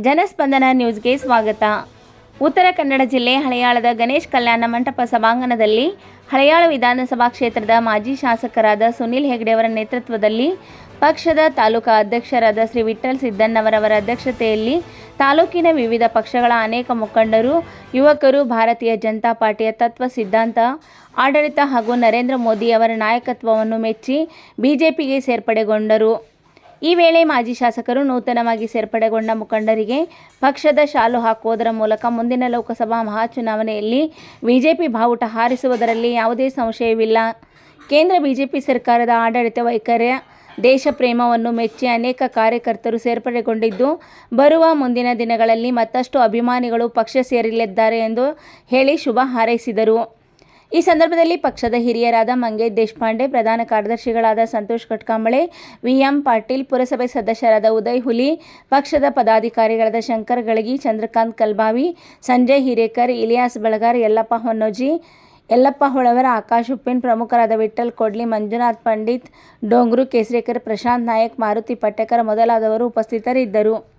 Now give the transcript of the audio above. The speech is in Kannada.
ಜನಸ್ಪಂದನ ನ್ಯೂಸ್ಗೆ ಸ್ವಾಗತ. ಉತ್ತರ ಕನ್ನಡ ಜಿಲ್ಲೆ ಹಳೆಯಾಳದ ಗಣೇಶ್ ಕಲ್ಯಾಣ ಮಂಟಪ ಸಭಾಂಗಣದಲ್ಲಿ ಹಳೆಯಾಳ ವಿಧಾನಸಭಾ ಕ್ಷೇತ್ರದ ಮಾಜಿ ಶಾಸಕರಾದ ಸುನಿಲ್ ಹೆಗ್ಡೆಯವರ ನೇತೃತ್ವದಲ್ಲಿ ಪಕ್ಷದ ತಾಲೂಕಾ ಅಧ್ಯಕ್ಷರಾದ ಶ್ರೀ ವಿಠಲ್ ಸಿದ್ದಣ್ಣವರವರ ಅಧ್ಯಕ್ಷತೆಯಲ್ಲಿ ತಾಲೂಕಿನ ವಿವಿಧ ಪಕ್ಷಗಳ ಅನೇಕ ಮುಖಂಡರು, ಯುವಕರು, ಭಾರತೀಯ ಜನತಾ ಪಾರ್ಟಿಯ ತತ್ವ ಸಿದ್ಧಾಂತ, ಆಡಳಿತ ಹಾಗೂ ನರೇಂದ್ರ ಮೋದಿ ಅವರ ನಾಯಕತ್ವವನ್ನು ಮೆಚ್ಚಿ ಬಿಜೆಪಿಗೆ ಸೇರ್ಪಡೆಗೊಂಡರು. ಈ ವೇಳೆ ಮಾಜಿ ಶಾಸಕರು ನೂತನವಾಗಿ ಸೇರ್ಪಡೆಗೊಂಡ ಮುಖಂಡರಿಗೆ ಪಕ್ಷದ ಶಾಲು ಹಾಕುವುದರ ಮೂಲಕ ಮುಂದಿನ ಲೋಕಸಭಾ ಮಹಾಚುನಾವಣೆಯಲ್ಲಿ ಬಿಜೆಪಿ ಬಾವುಟ ಹಾರಿಸುವುದರಲ್ಲಿ ಯಾವುದೇ ಸಂಶಯವಿಲ್ಲ. ಕೇಂದ್ರ ಬಿಜೆಪಿ ಸರ್ಕಾರದ ಆಡಳಿತ ವೈಖರ್ಯ ದೇಶ ಪ್ರೇಮವನ್ನು ಮೆಚ್ಚಿ ಅನೇಕ ಕಾರ್ಯಕರ್ತರು ಸೇರ್ಪಡೆಗೊಂಡಿದ್ದು, ಬರುವ ಮುಂದಿನ ದಿನಗಳಲ್ಲಿ ಮತ್ತಷ್ಟು ಅಭಿಮಾನಿಗಳು ಪಕ್ಷ ಸೇರಲಿದ್ದಾರೆ ಎಂದು ಹೇಳಿ ಶುಭ ಹಾರೈಸಿದರು. ಈ ಸಂದರ್ಭದಲ್ಲಿ ಪಕ್ಷದ ಹಿರಿಯರಾದ ಮಂಗೇಶ್ ದೇಶಪಾಂಡೆ, ಪ್ರಧಾನ ಕಾರ್ಯದರ್ಶಿಗಳಾದ ಸಂತೋಷ್ ಕಟ್ಕಾಂಬಳೆ, ವಿಎಂ ಪಾಟೀಲ್, ಪುರಸಭೆ ಸದಸ್ಯರಾದ ಉದಯ್ ಹುಲಿ, ಪಕ್ಷದ ಪದಾಧಿಕಾರಿಗಳಾದ ಶಂಕರ್ ಗಳಗಿ, ಚಂದ್ರಕಾಂತ್ ಕಲ್ಬಾವಿ, ಸಂಜಯ್ ಹಿರೇಕರ್, ಇಲಿಯಾಸ್ ಬಳಗಾರ್, ಯಲ್ಲಪ್ಪ ಹೊನ್ನೋಜಿ, ಯಲ್ಲಪ್ಪ ಹೊಳವರ, ಆಕಾಶ್ ಉಪ್ಪಿನ್ ಪ್ರಮುಖರಾದ ವಿಠಲ್ ಕೊಡ್ಲಿ, ಮಂಜುನಾಥ್ ಪಂಡಿತ್, ಡೋಂಗ್ರು, ಕೇಸರೇಕರ್, ಪ್ರಶಾಂತ್ ನಾಯಕ್, ಮಾರುತಿ ಪಟ್ಟೇಕರ್ ಮೊದಲಾದವರು ಉಪಸ್ಥಿತರಿದ್ದರು.